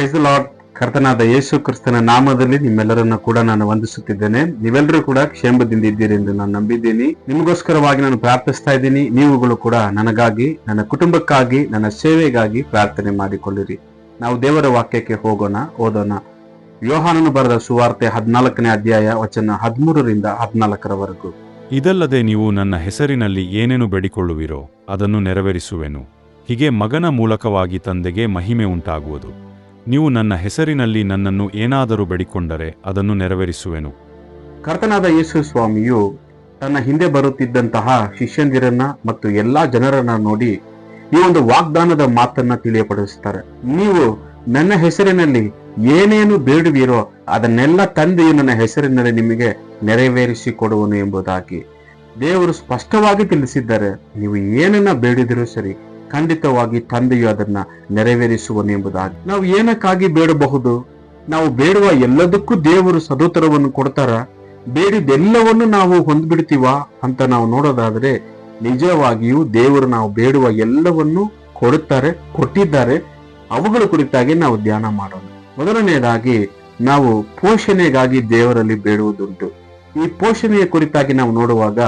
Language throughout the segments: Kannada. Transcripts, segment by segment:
ಪ್ರೈಸ್ ಲಾರ್ಡ್ ಕರ್ತನಾದ ಯೇಸು ಕ್ರಿಸ್ತನ ನಾಮದಲ್ಲಿ ನಿಮ್ಮೆಲ್ಲರನ್ನ ಕೂಡ ನಾನು ವಂದಿಸುತ್ತಿದ್ದೇನೆ. ನೀವೆಲ್ಲರೂ ಕೂಡ ಕ್ಷೇಮದಿಂದ ಇದ್ದೀರಿ ಎಂದು ನಾನು ನಂಬಿದ್ದೀನಿ. ನಿಮಗೋಸ್ಕರವಾಗಿ ನಾನು ಪ್ರಾರ್ಥಿಸ್ತಾ ಇದ್ದೀನಿ. ನೀವುಗಳು ಕೂಡ ನನಗಾಗಿ, ನನ್ನ ಕುಟುಂಬಕ್ಕಾಗಿ, ನನ್ನ ಸೇವೆಗಾಗಿ ಪ್ರಾರ್ಥನೆ ಮಾಡಿಕೊಳ್ಳಿರಿ. ನಾವು ದೇವರ ವಾಕ್ಯಕ್ಕೆ ಹೋಗೋಣ, ಓದೋಣ. ಯೋಹಾನನು ಬರೆದ ಸುವಾರ್ತೆ ಹದಿನಾಲ್ಕನೇ ಅಧ್ಯಾಯ ವಚನ ಹದಿಮೂರರಿಂದ ಹದಿನಾಲ್ಕರವರೆಗೂ. ಇದಲ್ಲದೆ ನೀವು ನನ್ನ ಹೆಸರಿನಲ್ಲಿ ಏನೇನು ಬೇಡಿಕೊಳ್ಳುವಿರೋ ಅದನ್ನು ನೆರವೇರಿಸುವೆನು. ಹೀಗೆ ಮಗನ ಮೂಲಕವಾಗಿ ತಂದೆಗೆ ಮಹಿಮೆ ಉಂಟಾಗುವುದು. ನೀವು ನನ್ನ ಹೆಸರಿನಲ್ಲಿ ನನ್ನನ್ನು ಏನಾದರೂ ಬೇಡಿಕೊಂಡರೆ ಅದನ್ನು ನೆರವೇರಿಸುವೆನು. ಕರ್ತನಾದ ಯೇಸು ಸ್ವಾಮಿಯು ತನ್ನ ಹಿಂದೆ ಬರುತ್ತಿದ್ದಂತಹ ಶಿಷ್ಯಂದಿರನ್ನ ಮತ್ತು ಎಲ್ಲಾ ಜನರನ್ನ ನೋಡಿ ಈ ಒಂದು ವಾಗ್ದಾನದ ಮಾತನ್ನ ತಿಳಿಯಪಡಿಸುತ್ತಾರೆ. ನೀವು ನನ್ನ ಹೆಸರಿನಲ್ಲಿ ಏನೇನು ಬೇಡುವಿರೋ ಅದನ್ನೆಲ್ಲ ತಂದೆಯು ನನ್ನ ಹೆಸರಿನಲ್ಲಿ ನಿಮಗೆ ನೆರವೇರಿಸಿ ಕೊಡುವನು ಎಂಬುದಾಗಿ ದೇವರು ಸ್ಪಷ್ಟವಾಗಿ ತಿಳಿಸಿದ್ದಾರೆ. ನೀವು ಏನನ್ನ ಬೇಡಿದಿರೋ ಸರಿ ಖಂಡಿತವಾಗಿ ತಂದೆಯು ಅದನ್ನ ನೆರವೇರಿಸುವನು ಎಂಬುದಾಗಿ. ನಾವು ಏನಕ್ಕಾಗಿ ಬೇಡಬಹುದು? ನಾವು ಬೇಡುವ ಎಲ್ಲದಕ್ಕೂ ದೇವರು ಸದೋತರವನ್ನು ಕೊಡ್ತಾರ? ಬೇಡಿದೆಲ್ಲವನ್ನು ನಾವು ಹೊಂದ್ಬಿಡ್ತೀವ ಅಂತ ನಾವು ನೋಡೋದಾದ್ರೆ, ನಿಜವಾಗಿಯೂ ದೇವರು ನಾವು ಬೇಡುವ ಎಲ್ಲವನ್ನು ಕೊಡುತ್ತಾರೆ, ಕೊಟ್ಟಿದ್ದಾರೆ. ಅವುಗಳ ಕುರಿತಾಗಿ ನಾವು ಧ್ಯಾನ ಮಾಡೋಣ. ಮೊದಲನೆಯದಾಗಿ, ನಾವು ಪೋಷಣೆಗಾಗಿ ದೇವರಲ್ಲಿ ಬೇಡುವುದುಂಟು. ಈ ಪೋಷಣೆಯ ಕುರಿತಾಗಿ ನಾವು ನೋಡುವಾಗ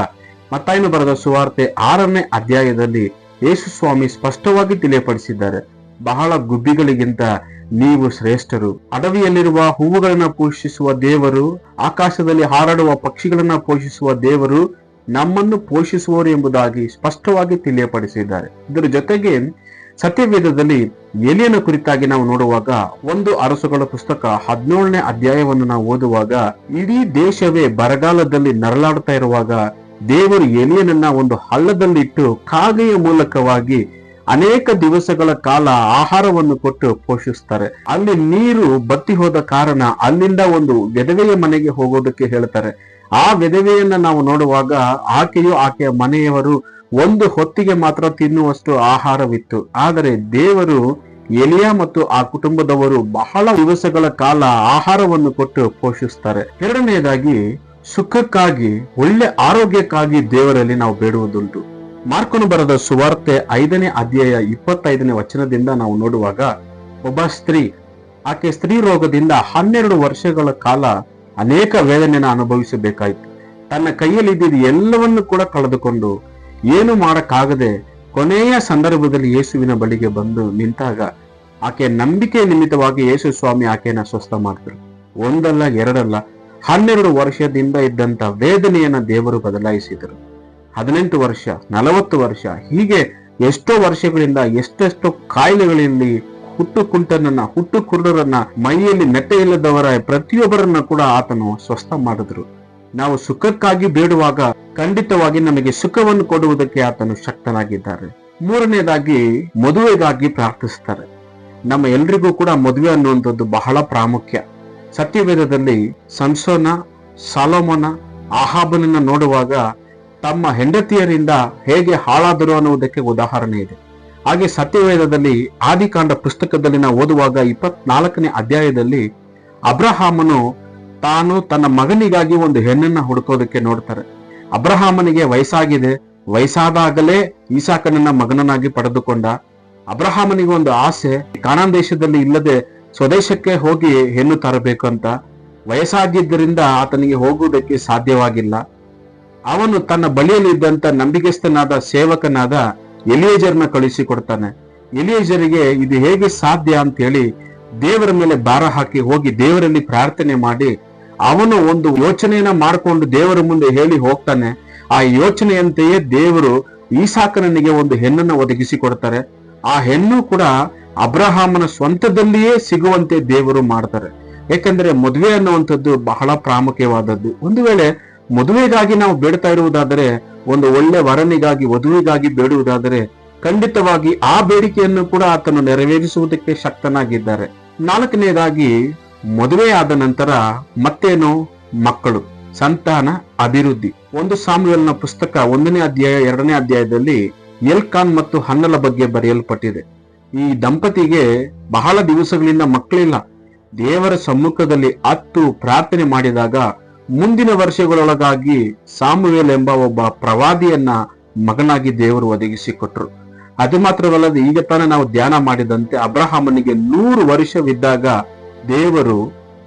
ಮತ್ತಾಯನು ಬರೆದ ಸುವಾರ್ತೆ ಆರನೇ ಅಧ್ಯಾಯದಲ್ಲಿ ಯೇಸು ಸ್ವಾಮಿ ಸ್ಪಷ್ಟವಾಗಿ ತಿಳಿಯಪಡಿಸಿದ್ದಾರೆ. ಬಹಳ ಗುಬ್ಬಿಗಳಿಗಿಂತ ನೀವು ಶ್ರೇಷ್ಠರು. ಅಡವಿಯಲ್ಲಿರುವ ಹೂವುಗಳನ್ನು ಪೋಷಿಸುವ ದೇವರು, ಆಕಾಶದಲ್ಲಿ ಹಾರಾಡುವ ಪಕ್ಷಿಗಳನ್ನ ಪೋಷಿಸುವ ದೇವರು ನಮ್ಮನ್ನು ಪೋಷಿಸುವವರು ಎಂಬುದಾಗಿ ಸ್ಪಷ್ಟವಾಗಿ ತಿಳಿಯಪಡಿಸಿದ್ದಾರೆ. ಇದರ ಜೊತೆಗೆ ಸತ್ಯವೇದದಲ್ಲಿ ಎಲಿಯನ ಕುರಿತಾಗಿ ನಾವು ನೋಡುವಾಗ ಒಂದು ಅರಸುಗಳ ಪುಸ್ತಕ ಹದಿನೇಳನೇ ಅಧ್ಯಾಯವನ್ನು ನಾವು ಓದುವಾಗ ಇಡೀ ದೇಶವೇ ಬರಗಾಲದಲ್ಲಿ ನರಳಾಡ್ತಾ ಇರುವಾಗ ದೇವರು ಎಲಿಯನನ್ನ ಒಂದು ಹಳ್ಳದಲ್ಲಿಟ್ಟು ಕಾಗೆಯ ಮೂಲಕವಾಗಿ ಅನೇಕ ದಿವಸಗಳ ಕಾಲ ಆಹಾರವನ್ನು ಕೊಟ್ಟು ಪೋಷಿಸ್ತಾರೆ. ಅಲ್ಲಿ ನೀರು ಬತ್ತಿ ಹೋದ ಕಾರಣ ಅಲ್ಲಿಂದ ಒಂದು ವಿಧವೆಯ ಮನೆಗೆ ಹೋಗೋದಕ್ಕೆ ಹೇಳ್ತಾರೆ. ಆ ವಿಧವೆಯನ್ನ ನಾವು ನೋಡುವಾಗ ಆಕೆಯು ಆಕೆಯ ಮನೆಯವರು ಒಂದು ಹೊತ್ತಿಗೆ ಮಾತ್ರ ತಿನ್ನುವಷ್ಟು ಆಹಾರವಿತ್ತು. ಆದರೆ ದೇವರು ಎಲಿಯಾ ಮತ್ತು ಆ ಕುಟುಂಬದವರು ಬಹಳ ದಿವಸಗಳ ಕಾಲ ಆಹಾರವನ್ನು ಕೊಟ್ಟು ಪೋಷಿಸ್ತಾರೆ. ಎರಡನೆಯದಾಗಿ ಸುಖಕ್ಕಾಗಿ, ಒಳ್ಳೆ ಆರೋಗ್ಯಕ್ಕಾಗಿ ದೇವರಲ್ಲಿ ನಾವು ಬೇಡುವುದುಂಟು. ಮಾರ್ಕನು ಬರದ ಸುವಾರ್ತೆ ಐದನೇ ಅಧ್ಯಾಯ ಇಪ್ಪತ್ತೈದನೇ ವಚನದಿಂದ ನಾವು ನೋಡುವಾಗ, ಒಬ್ಬ ಸ್ತ್ರೀ, ಆಕೆ ಸ್ತ್ರೀ ರೋಗದಿಂದ ಹನ್ನೆರಡು ವರ್ಷಗಳ ಕಾಲ ಅನೇಕ ವೇದನೆಯನ್ನು ಅನುಭವಿಸಬೇಕಾಯಿತು. ತನ್ನ ಕೈಯಲ್ಲಿ ಇದ್ದಿದ್ದ ಎಲ್ಲವನ್ನು ಕೂಡ ಕಳೆದುಕೊಂಡು ಏನು ಮಾಡಕ್ಕಾಗದೆ ಕೊನೆಯ ಸಂದರ್ಭದಲ್ಲಿ ಯೇಸುವಿನ ಬಳಿಗೆ ಬಂದು ನಿಂತಾಗ ಆಕೆ ನಂಬಿಕೆ ನಿಮಿತ್ತವಾಗಿ ಯೇಸು ಸ್ವಾಮಿ ಆಕೆಯನ್ನ ಸ್ವಸ್ಥ ಮಾಡಿದ್ರು ಒಂದಲ್ಲ, ಎರಡಲ್ಲ ಹನ್ನೆರಡು ವರ್ಷದಿಂದ ಇದ್ದಂತ ವೇದನೆಯನ್ನ ದೇವರು ಬದಲಾಯಿಸಿದರು. ಹದಿನೆಂಟು ವರ್ಷ, ನಲವತ್ತು ವರ್ಷ, ಹೀಗೆ ಎಷ್ಟೋ ವರ್ಷಗಳಿಂದ ಎಷ್ಟೆಷ್ಟೋ ಕಾಯಿಲೆಗಳಲ್ಲಿ ಹುಟ್ಟು ಕುಂಟನನ್ನ, ಹುಟ್ಟು ಕುರುಡರನ್ನ, ಮೈಯಲ್ಲಿ ನೆಟ್ಟೆ ಇಲ್ಲದವರ ಪ್ರತಿಯೊಬ್ಬರನ್ನ ಕೂಡ ಆತನು ಸ್ವಸ್ಥ ಮಾಡಿದ್ರು. ನಾವು ಸುಖಕ್ಕಾಗಿ ಬೇಡುವಾಗ ಖಂಡಿತವಾಗಿ ನಮಗೆ ಸುಖವನ್ನು ಕೊಡುವುದಕ್ಕೆ ಆತನು ಶಕ್ತನಾಗಿದ್ದಾರೆ. ಮೂರನೇದಾಗಿ, ಮದುವೆಗಾಗಿ ಪ್ರಾರ್ಥಿಸ್ತಾರೆ. ನಮ್ಮ ಎಲ್ರಿಗೂ ಕೂಡ ಮದುವೆ ಅನ್ನುವಂಥದ್ದು ಬಹಳ ಪ್ರಾಮುಖ್ಯ. ಸತ್ಯವೇದದಲ್ಲಿ ಸಂಸೋನ, ಸಾಲೋಮನ, ಆಹಾಬನನ್ನ ನೋಡುವಾಗ ತಮ್ಮ ಹೆಂಡತಿಯರಿಂದ ಹೇಗೆ ಹಾಳಾದರು ಅನ್ನುವುದಕ್ಕೆ ಉದಾಹರಣೆ ಇದೆ. ಹಾಗೆ ಸತ್ಯವೇದದಲ್ಲಿ ಆದಿಕಾಂಡ ಪುಸ್ತಕದಲ್ಲಿ ನಾವು ಓದುವಾಗ ಇಪ್ಪತ್ನಾಲ್ಕನೇ ಅಧ್ಯಾಯದಲ್ಲಿ ಅಬ್ರಹಾಮನು ತಾನು ತನ್ನ ಮಗನಿಗಾಗಿ ಒಂದು ಹೆಣ್ಣನ್ನ ಹುಡುಕೋದಕ್ಕೆ ನೋಡ್ತಾರೆ. ಅಬ್ರಹಾಮನಿಗೆ ವಯಸ್ಸಾಗಿದೆ. ವಯಸ್ಸಾದಾಗಲೇ ಈಸಾಕನನ್ನ ಮಗನನ್ನಾಗಿ ಪಡೆದುಕೊಂಡ. ಅಬ್ರಹಾಮನಿಗೆ ಒಂದು ಆಸೆ, ಕಾನಾನ್ ದೇಶದಲ್ಲಿ ಇಲ್ಲದೆ ಸ್ವದೇಶಕ್ಕೆ ಹೋಗಿ ಹೆಣ್ಣು ತರಬೇಕು ಅಂತ ವಯಸ್ಸಾಗಿದ್ದರಿಂದ ಆತನಿಗೆ ಹೋಗುವುದಕ್ಕೆ ಸಾಧ್ಯವಾಗಿಲ್ಲ. ಅವನು ತನ್ನ ಬಳಿಯಲ್ಲಿದ್ದಂತ ನಂಬಿಕೆಸ್ಥನಾದ ಸೇವಕನಾದ ಎಲಿಯೇಜರ್ನ ಕಳಿಸಿಕೊಡ್ತಾನೆ ಎಲಿಯೇಜರಿಗೆ ಇದು ಹೇಗೆ ಸಾಧ್ಯ ಅಂತ ಹೇಳಿ ದೇವರ ಮೇಲೆ ಭಾರ ಹಾಕಿ ಹೋಗಿ ದೇವರಲ್ಲಿ ಪ್ರಾರ್ಥನೆ ಮಾಡಿ ಅವನು ಒಂದು ಯೋಚನೆಯನ್ನ ಮಾಡಿಕೊಂಡು ದೇವರ ಮುಂದೆ ಹೇಳಿ ಹೋಗ್ತಾನೆ. ಆ ಯೋಚನೆಯಂತೆಯೇ ದೇವರು ಈಸಾಕನಿಗೆ ಒಂದು ಹೆಣ್ಣನ್ನು ಒದಗಿಸಿ ಕೊಡ್ತಾರೆ. ಆ ಹೆಣ್ಣು ಕೂಡ ಅಬ್ರಹಾಮನ ಸ್ವಂತದಲ್ಲಿಯೇ ಸಿಗುವಂತೆ ದೇವರು ಮಾಡ್ತಾರೆ. ಯಾಕಂದ್ರೆ ಮದುವೆ ಅನ್ನುವಂಥದ್ದು ಬಹಳ ಪ್ರಾಮುಖ್ಯವಾದದ್ದು. ಒಂದು ವೇಳೆ ಮದುವೆಗಾಗಿ ನಾವು ಬೇಡ್ತಾ ಇರುವುದಾದರೆ, ಒಂದು ಒಳ್ಳೆ ವರನಿಗಾಗಿ, ವಧುವಿಗಾಗಿ ಬೇಡುವುದಾದರೆ, ಖಂಡಿತವಾಗಿ ಆ ಬೇಡಿಕೆಯನ್ನು ಕೂಡ ಆತನು ನೆರವೇರಿಸುವುದಕ್ಕೆ ಶಕ್ತನಾಗಿದ್ದಾರೆ. ನಾಲ್ಕನೇದಾಗಿ, ಮದುವೆಯಾದ ನಂತರ ಮತ್ತೇನು? ಮಕ್ಕಳು. ಸಂತಾನ, ಅಭಿವೃದ್ಧಿ. ಒಂದು ಸಾಮ್ಯಲ್ನ ಪುಸ್ತಕ ಒಂದನೇ ಅಧ್ಯಾಯ, ಎರಡನೇ ಅಧ್ಯಾಯದಲ್ಲಿ ಎಲ್ಕಾನ್ ಮತ್ತು ಹನ್ನಲ ಬಗ್ಗೆ ಬರೆಯಲ್ಪಟ್ಟಿದೆ. ಈ ದಂಪತಿಗೆ ಬಹಳ ದಿವಸಗಳಿಂದ ಮಕ್ಕಳಿಲ್ಲ. ದೇವರ ಸಮ್ಮುಖದಲ್ಲಿ ಅತ್ತು ಪ್ರಾರ್ಥನೆ ಮಾಡಿದಾಗ ಮುಂದಿನ ವರ್ಷಗಳೊಳಗಾಗಿ ಸಾಮುವೇಲ್ ಎಂಬ ಒಬ್ಬ ಪ್ರವಾದಿಯನ್ನ ಮಗನಾಗಿ ದೇವರು ಒದಗಿಸಿಕೊಟ್ರು. ಅದು ಮಾತ್ರವಲ್ಲದೆ ಈಗ ತಾನೇ ನಾವು ಧ್ಯಾನ ಮಾಡಿದಂತೆ ಅಬ್ರಹಾಮನಿಗೆ ನೂರು ವರ್ಷವಿದ್ದಾಗ ದೇವರು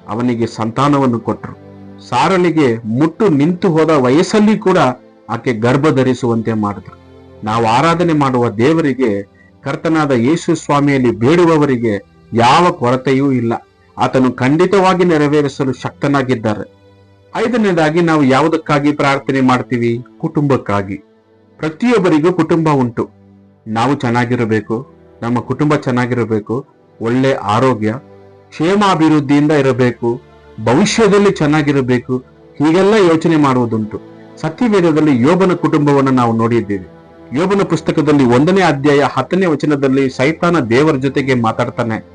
ಅವನಿಗೆ ಸಂತಾನವನ್ನು ಕೊಟ್ಟರು ಸಾರಲಿಗೆ ಮುಟ್ಟು ನಿಂತು ಹೋದ ವಯಸ್ಸಲ್ಲಿ ಕೂಡ ಆಕೆ ಗರ್ಭ ಧರಿಸುವಂತೆ ಮಾಡಿದ್ರು. ನಾವು ಆರಾಧನೆ ಮಾಡುವ ದೇವರಿಗೆ ಕರ್ತನಾದ ಯೇಸು ಸ್ವಾಮಿಯಲ್ಲಿ ಬೇಡುವವರಿಗೆ ಯಾವ ಕೊರತೆಯೂ ಇಲ್ಲ. ಆತನು ಖಂಡಿತವಾಗಿ ನೆರವೇರಿಸಲು ಶಕ್ತನಾಗಿದ್ದಾರೆ. ಐದನೇದಾಗಿ ನಾವು ಯಾವುದಕ್ಕಾಗಿ ಪ್ರಾರ್ಥನೆ ಮಾಡ್ತೀವಿ? ಕುಟುಂಬಕ್ಕಾಗಿ. ಪ್ರತಿಯೊಬ್ಬರಿಗೂ ಕುಟುಂಬ ಉಂಟು. ನಾವು ಚೆನ್ನಾಗಿರಬೇಕು, ನಮ್ಮ ಕುಟುಂಬ ಚೆನ್ನಾಗಿರಬೇಕು, ಒಳ್ಳೆ ಆರೋಗ್ಯ, ಕ್ಷೇಮಾಭಿವೃದ್ಧಿಯಿಂದ ಇರಬೇಕು, ಭವಿಷ್ಯದಲ್ಲಿ ಚೆನ್ನಾಗಿರಬೇಕು, ಹೀಗೆಲ್ಲ ಯೋಚನೆ ಮಾಡುವುದುಂಟು. ಸತ್ಯವೇದದಲ್ಲಿ ಯೋಬನ ಕುಟುಂಬವನ್ನು ನಾವು ನೋಡಿದ್ದೇವೆ. ಯೋಬನ ಪುಸ್ತಕದಲ್ಲಿ ಒಂದನೇ ಅಧ್ಯಾಯ ಹತ್ತನೇ ವಚನದಲ್ಲಿ ಸೈತಾನ ದೇವರ ಜೊತೆಗೆ ಮಾತಾಡ್ತಾನೆ.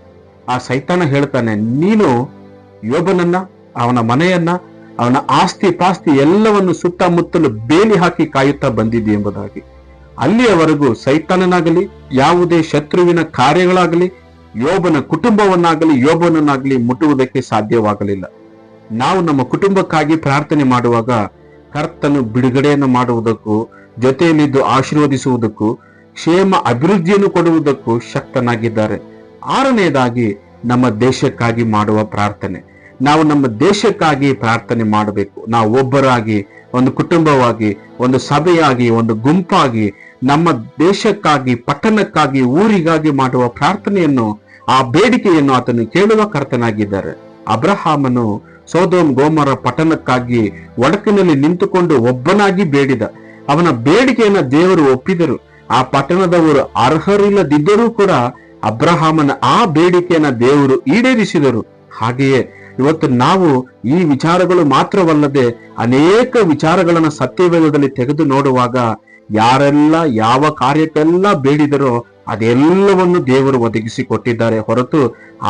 ಆ ಸೈತಾನ ಹೇಳ್ತಾನೆ, ನೀನು ಯೋಬನನ್ನ, ಅವನ ಮನೆಯನ್ನ, ಅವನ ಆಸ್ತಿ ಪಾಸ್ತಿ ಎಲ್ಲವನ್ನು ಸುತ್ತಮುತ್ತಲು ಬೇಲಿ ಹಾಕಿ ಕಾಯುತ್ತಾ ಬಂದಿದೆ ಎಂಬುದಾಗಿ. ಅಲ್ಲಿಯವರೆಗೂ ಸೈತಾನನಾಗಲಿ, ಯಾವುದೇ ಶತ್ರುವಿನ ಕಾರ್ಯಗಳಾಗಲಿ, ಯೋಬನ ಕುಟುಂಬವನ್ನಾಗಲಿ, ಯೋಬನನ್ನಾಗಲಿ ಮುಟ್ಟುವುದಕ್ಕೆ ಸಾಧ್ಯವಾಗಲಿಲ್ಲ. ನಾವು ನಮ್ಮ ಕುಟುಂಬಕ್ಕಾಗಿ ಪ್ರಾರ್ಥನೆ ಮಾಡುವಾಗ ಕರ್ತನು ಬಿಡುಗಡೆಯನ್ನು ಮಾಡುವುದಕ್ಕೂ ಜೊತೆಯಲ್ಲಿದ್ದು ಆಶೀರ್ವದಿಸುವುದಕ್ಕೂ, ಕ್ಷೇಮ ಅಭಿವೃದ್ಧಿಯನ್ನು ಕೊಡುವುದಕ್ಕೂ ಶಕ್ತನಾಗಿದ್ದಾರೆ. ಆರನೆಯದಾಗಿ ನಮ್ಮ ದೇಶಕ್ಕಾಗಿ ಮಾಡುವ ಪ್ರಾರ್ಥನೆ. ನಾವು ನಮ್ಮ ದೇಶಕ್ಕಾಗಿ ಪ್ರಾರ್ಥನೆ ಮಾಡಬೇಕು. ನಾವು ಒಬ್ಬರಾಗಿ, ಒಂದು ಕುಟುಂಬವಾಗಿ, ಒಂದು ಸಭೆಯಾಗಿ, ಒಂದು ಗುಂಪಾಗಿ, ನಮ್ಮ ದೇಶಕ್ಕಾಗಿ, ಪಟ್ಟಣಕ್ಕಾಗಿ, ಊರಿಗಾಗಿ ಮಾಡುವ ಪ್ರಾರ್ಥನೆಯನ್ನು, ಆ ಬೇಡಿಕೆಯನ್ನು ಆತನು ಕೇಳುವ ಕರ್ತನಾಗಿದ್ದಾರೆ. ಅಬ್ರಹಾಮನು ಸೋದೋಮ್ ಗೋಮರ ಪಟ್ಟಣಕ್ಕಾಗಿ ಒಡಕಿನಲ್ಲಿ ನಿಂತುಕೊಂಡು ಒಬ್ಬನಾಗಿ ಬೇಡಿದ. ಅವನ ಬೇಡಿಕೆಯನ್ನ ದೇವರು ಒಪ್ಪಿದರು. ಆ ಪಟ್ಟಣದವರು ಅರ್ಹರಿಲ್ಲದಿದ್ದರೂ ಕೂಡ ಅಬ್ರಹಾಮನ ಆ ಬೇಡಿಕೆಯನ್ನ ದೇವರು ಈಡೇರಿಸಿದರು. ಹಾಗೆಯೇ ಇವತ್ತು ನಾವು ಈ ವಿಚಾರಗಳು ಮಾತ್ರವಲ್ಲದೆ ಅನೇಕ ವಿಚಾರಗಳನ್ನ ಸತ್ಯವೇದದಲ್ಲಿ ತೆಗೆದು ನೋಡುವಾಗ ಯಾರೆಲ್ಲ ಯಾವ ಕಾರ್ಯಕ್ಕೆಲ್ಲ ಬೇಡಿದರೋ ಅದೆಲ್ಲವನ್ನು ದೇವರು ಒದಗಿಸಿ ಕೊಟ್ಟಿದ್ದಾರೆ ಹೊರತು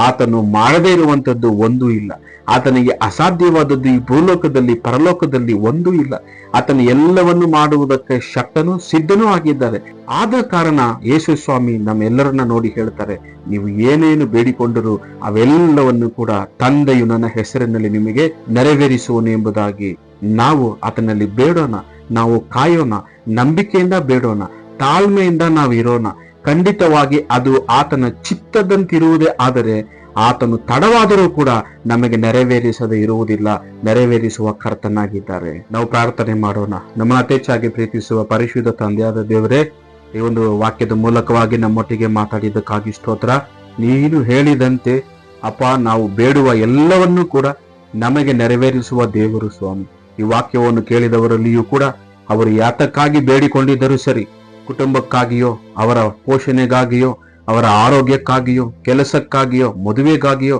ಆತನು ಮಾಡದೇ ಇರುವಂತದ್ದು ಒಂದೂ ಇಲ್ಲ. ಆತನಿಗೆ ಅಸಾಧ್ಯವಾದದ್ದು ಈ ಭೂಲೋಕದಲ್ಲಿ, ಪರಲೋಕದಲ್ಲಿ ಒಂದೂ ಇಲ್ಲ. ಆತನು ಎಲ್ಲವನ್ನು ಮಾಡುವುದಕ್ಕೆ ಶಕ್ತನೂ ಸಿದ್ಧನೂ ಆಗಿದ್ದಾರೆ. ಆದ ಕಾರಣ ಯೇಸು ಸ್ವಾಮಿ ನಮ್ಮೆಲ್ಲರನ್ನ ನೋಡಿ ಹೇಳ್ತಾರೆ, ನೀವು ಏನೇನು ಬೇಡಿಕೊಂಡರೂ ಅವೆಲ್ಲವನ್ನು ಕೂಡ ತಂದೆಯು ನನ್ನ ಹೆಸರಿನಲ್ಲಿ ನಿಮಗೆ ನೆರವೇರಿಸುವನು ಎಂಬುದಾಗಿ ನಾವು ಆತನಲ್ಲಿ ಬೇಡೋಣ, ನಾವು ಕಾಯೋಣ, ನಂಬಿಕೆಯಿಂದ ಬೇಡೋಣ, ತಾಳ್ಮೆಯಿಂದ ನಾವು ಇರೋಣ ಖಂಡಿತವಾಗಿ ಅದು ಆತನ ಚಿತ್ತದಂತಿರುವುದೇ, ಆದರೆ ಆತನು ತಡವಾದರೂ ಕೂಡ ನಮಗೆ ನೆರವೇರಿಸದೆ ಇರುವುದಿಲ್ಲ, ನೆರವೇರಿಸುವ ಕರ್ತನಾಗಿದ್ದಾರೆ. ನಾವು ಪ್ರಾರ್ಥನೆ ಮಾಡೋಣ. ನಮ್ಮ ಅತೇಚ್ಛಾಗಿ ಪ್ರೀತಿಸುವ ಪರಿಶುದ್ಧ ತಂದೆಯಾದ ದೇವರೇ, ಈ ಒಂದು ವಾಕ್ಯದ ಮೂಲಕವಾಗಿ ನಮ್ಮೊಟ್ಟಿಗೆ ಮಾತಾಡಿದ್ದಕ್ಕಾಗಿ ಸ್ತೋತ್ರ. ನೀನು ಹೇಳಿದಂತೆ, ಅಪ್ಪ, ನಾವು ಬೇಡುವ ಎಲ್ಲವನ್ನೂ ಕೂಡ ನಮಗೆ ನೆರವೇರಿಸುವ ದೇವರು ಸ್ವಾಮಿ. ಈ ವಾಕ್ಯವನ್ನು ಕೇಳಿದವರಲ್ಲಿಯೂ ಕೂಡ ಅವರು ಯಾತಕ್ಕಾಗಿ ಬೇಡಿಕೊಂಡಿದ್ದರೂ ಸರಿ ಕುಟುಂಬಕ್ಕಾಗಿಯೋ, ಅವರ ಪೋಷಣೆಗಾಗಿಯೋ, ಅವರ ಆರೋಗ್ಯಕ್ಕಾಗಿಯೋ, ಕೆಲಸಕ್ಕಾಗಿಯೋ, ಮದುವೆಗಾಗಿಯೋ,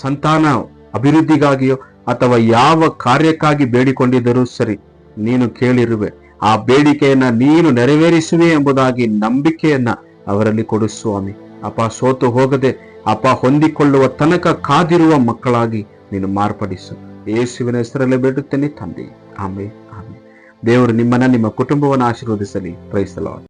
ಸಂತಾನ ಅಭಿವೃದ್ಧಿಗಾಗಿಯೋ, ಅಥವಾ ಯಾವ ಕಾರ್ಯಕ್ಕಾಗಿ ಬೇಡಿಕೊಂಡಿದ್ದರೂ ಸರಿ, ನೀನು ಕೇಳಿರುವೆ, ಆ ಬೇಡಿಕೆಯನ್ನ ನೀನು ನೆರವೇರಿಸುವೆ ಎಂಬುದಾಗಿ ನಂಬಿಕೆಯನ್ನ ಅವರಲ್ಲಿ ಕೊಡು ಸ್ವಾಮಿ. ಅಪ ಸೋತು ಹೋಗದೆ, ಅಪ್ಪ ಹೊಂದಿಕೊಳ್ಳುವ ತನಕ ಕಾದಿರುವ ಮಕ್ಕಳಾಗಿ ನೀನು ಮಾರ್ಪಡಿಸು. ಯೇಸುವಿನ ಹೆಸರಲ್ಲೇ ಬೇಡುತ್ತೇನೆ ತಂದೆ. ಆಮೆ ಆಮೆ ದೇವರು ನಿಮ್ಮನ್ನ ನಿಮ್ಮ ಕುಟುಂಬವನ್ನು ಆಶೀರ್ವದಿಸಲಿ. ಪ್ರೈಸಲಾಡ್